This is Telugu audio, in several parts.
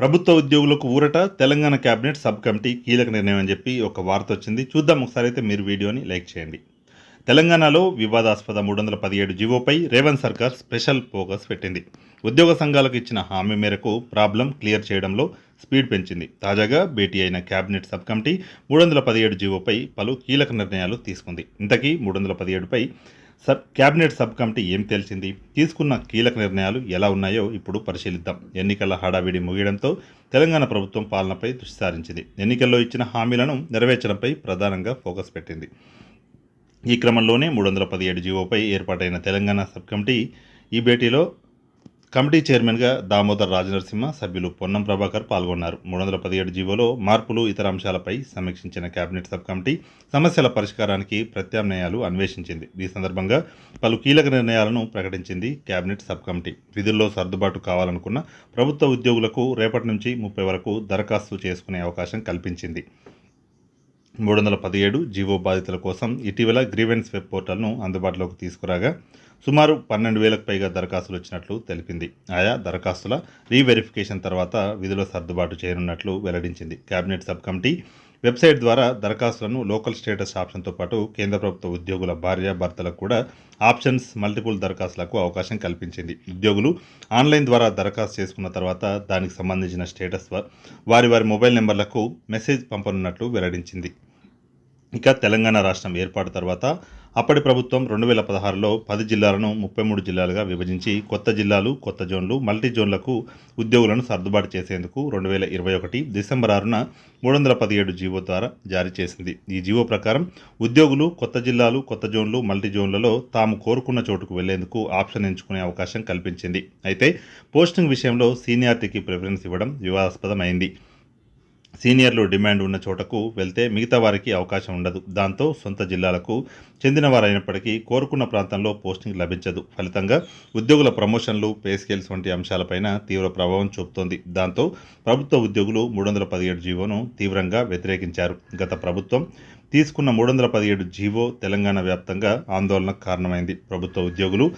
ప్రభుత్వ ఉద్యోగులకు ఊరట తెలంగాణ కేబినెట్ సబ్ కమిటీ కీలక నిర్ణయం అని చెప్పి ఒక వార్త వచ్చింది. చూద్దాం ఒకసారి అయితే మీరు వీడియోని లైక్ చేయండి. తెలంగాణలో వివాదాస్పద మూడు వందల పదిహేడు జీవోపై రేవంత్ సర్కార్ స్పెషల్ ఫోకస్ పెట్టింది. ఉద్యోగ సంఘాలకు ఇచ్చిన హామీ మేరకు ప్రాబ్లం క్లియర్ చేయడంలో స్పీడ్ పెంచింది. తాజాగా భేటీ అయిన కేబినెట్ సబ్ కమిటీ మూడు వందల పదిహేడు జీవోపై పలు కీలక నిర్ణయాలు తీసుకుంది. ఇంతకీ మూడు వందల పదిహేడుపై సబ్ కేబినెట్ సబ్ కమిటీ ఏం తేల్చింది? తీసుకున్న కీలక నిర్ణయాలు ఎలా ఉన్నాయో ఇప్పుడు పరిశీలిద్దాం. ఎన్నికల హడావిడి ముగియడంతో తెలంగాణ ప్రభుత్వం పాలనపై దృష్టి సారించింది. ఎన్నికల్లో ఇచ్చిన హామీలను నెరవేర్చడంపై ప్రధానంగా ఫోకస్ పెట్టింది. ఈ క్రమంలోనే మూడు వందల పదిహేడు జీవోపై ఏర్పాటైన తెలంగాణ సబ్ కమిటీ ఈ భేటీలో కమిటీ చైర్మన్గా దామోదర్ రాజనరసింహ సభ్యులు పొన్నం ప్రభాకర్ పాల్గొన్నారు. మూడు వందల పదిహేడు జీవోలో మార్పులు ఇతర అంశాలపై సమీక్షించిన కేబినెట్ సబ్ కమిటీ సమస్యల పరిష్కారానికి ప్రత్యామ్నాయాలు అన్వేషించింది. ఈ సందర్భంగా పలు కీలక నిర్ణయాలను ప్రకటించింది కేబినెట్ సబ్ కమిటీ. విధుల్లో సర్దుబాటు కావాలనుకున్న ప్రభుత్వ ఉద్యోగులకు రేపటి నుంచి ముప్పై వరకు దరఖాస్తు చేసుకునే అవకాశం కల్పించింది. మూడు వందల పదిహేడు జీవో బాధితుల కోసం ఇటీవల గ్రీవెన్స్ వెబ్ పోర్టల్ను అందుబాటులోకి తీసుకురాగా సుమారు పన్నెండు వేలకు పైగా దరఖాస్తులు వచ్చినట్లు తెలిపింది. ఆయా దరఖాస్తుల రీవెరిఫికేషన్ తర్వాత విధుల సర్దుబాటు చేయనున్నట్లు వెల్లడించింది. కేబినెట్ సబ్ కమిటీ వెబ్సైట్ ద్వారా దరఖాస్తులను లోకల్ స్టేటస్ ఆప్షన్తో పాటు కేంద్ర ప్రభుత్వ ఉద్యోగుల భార్య భర్తలకు కూడా ఆప్షన్స్ మల్టిపుల్ దరఖాస్తులకు అవకాశం కల్పించింది. ఉద్యోగులు ఆన్లైన్ ద్వారా దరఖాస్తు చేసుకున్న తర్వాత దానికి సంబంధించిన స్టేటస్ వారి వారి మొబైల్ నెంబర్లకు మెసేజ్ పంపనున్నట్లు వెల్లడించింది. ఇక తెలంగాణ రాష్ట్రం ఏర్పాటు తర్వాత అప్పటి ప్రభుత్వం రెండు వేల పదహారులో పది జిల్లాలను ముప్పై మూడు జిల్లాలుగా విభజించి కొత్త జిల్లాలు కొత్త జోన్లు మల్టీ జోన్లకు ఉద్యోగులను సర్దుబాటు చేసేందుకు రెండు వేల ఇరవై ఒకటి డిసెంబర్ ఆరున మూడు వందల పదిహేడు జీవో ద్వారా జారీ చేసింది. ఈ జీవో ప్రకారం ఉద్యోగులు కొత్త జిల్లాలు కొత్త జోన్లు మల్టీ జోన్లలో తాము కోరుకున్న చోటుకు వెళ్ళేందుకు ఆప్షన్ ఎంచుకునే అవకాశం కల్పించింది. అయితే పోస్టింగ్ విషయంలో సీనియారిటీకి ప్రిఫరెన్స్ ఇవ్వడం వివాదాస్పదమైంది. సీనియర్లు డిమాండ్ ఉన్న చోటకు వెళ్తే మిగతా వారికి అవకాశం ఉండదు. దాంతో సొంత జిల్లాలకు చెందినవారైనప్పటికీ కోరుకున్న ప్రాంతంలో పోస్టింగ్ లభించదు. ఫలితంగా ఉద్యోగుల ప్రమోషన్లు పే స్కేల్స్ వంటి అంశాలపైన తీవ్ర ప్రభావం చూపుతోంది. దాంతో ప్రభుత్వ ఉద్యోగులు మూడు వందల పదిహేడు జీవోను తీవ్రంగా వ్యతిరేకించారు. గత ప్రభుత్వం తీసుకున్న మూడు వందల పదిహేడు జీవో తెలంగాణ వ్యాప్తంగా ఆందోళనకు కారణమైంది. ప్రభుత్వ ఉద్యోగులు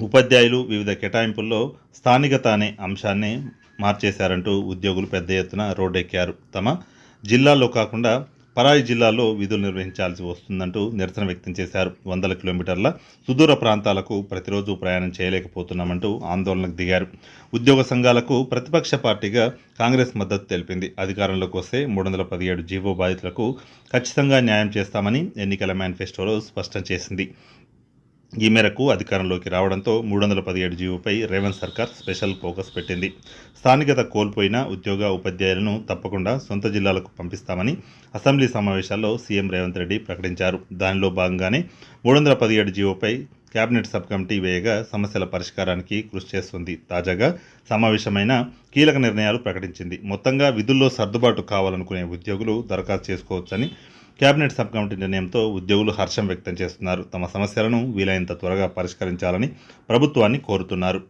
ఉపాధ్యాయులు వివిధ కేటాయింపుల్లో స్థానికత అనే అంశాన్ని మార్చేశారంటూ ఉద్యోగులు పెద్ద ఎత్తున రోడ్డెక్కారు. తమ జిల్లాల్లో కాకుండా పరాయి జిల్లాల్లో విధులు నిర్వహించాల్సి వస్తుందంటూ నిరసన వ్యక్తం చేశారు. వందల కిలోమీటర్ల సుదూర ప్రాంతాలకు ప్రతిరోజు ప్రయాణం చేయలేకపోతున్నామంటూ ఆందోళనకు దిగారు. ఉద్యోగ సంఘాలకు ప్రతిపక్ష పార్టీగా కాంగ్రెస్ మద్దతు తెలిపింది. అధికారంలోకి వస్తే మూడు వందల పదిహేడు జీవో బాధితులకు ఖచ్చితంగా న్యాయం చేస్తామని ఎన్నికల మేనిఫెస్టోలో స్పష్టం చేసింది. ఈ మేరకు అధికారంలోకి రావడంతో మూడు వందల పదిహేడు జీవోపై రేవంత్ సర్కార్ స్పెషల్ ఫోకస్ పెట్టింది. స్థానికత కోల్పోయిన ఉద్యోగ ఉపాధ్యాయులను తప్పకుండా సొంత జిల్లాలకు పంపిస్తామని అసెంబ్లీ సమావేశాల్లో సీఎం రేవంత్ రెడ్డి ప్రకటించారు. దానిలో భాగంగానే మూడు వందల పదిహేడు జీవోపై కేబినెట్ సబ్ కమిటీ వేయగా సమస్యల పరిష్కారానికి కృషి చేస్తుంది. తాజాగా సమావేశమైన కీలక నిర్ణయాలు ప్రకటించింది. మొత్తంగా విధుల్లో సర్దుబాటు కావాలనుకునే ఉద్యోగులు దరఖాస్తు చేసుకోవచ్చని కేబినెట్ సబ్ కమిటీ నిర్ణయంతో ఉద్యోగులు హర్షం వ్యక్తం చేస్తున్నారు. తమ సమస్యలను వీలైనంత త్వరగా పరిష్కరించాలని ప్రభుత్వాన్ని కోరుతున్నారు.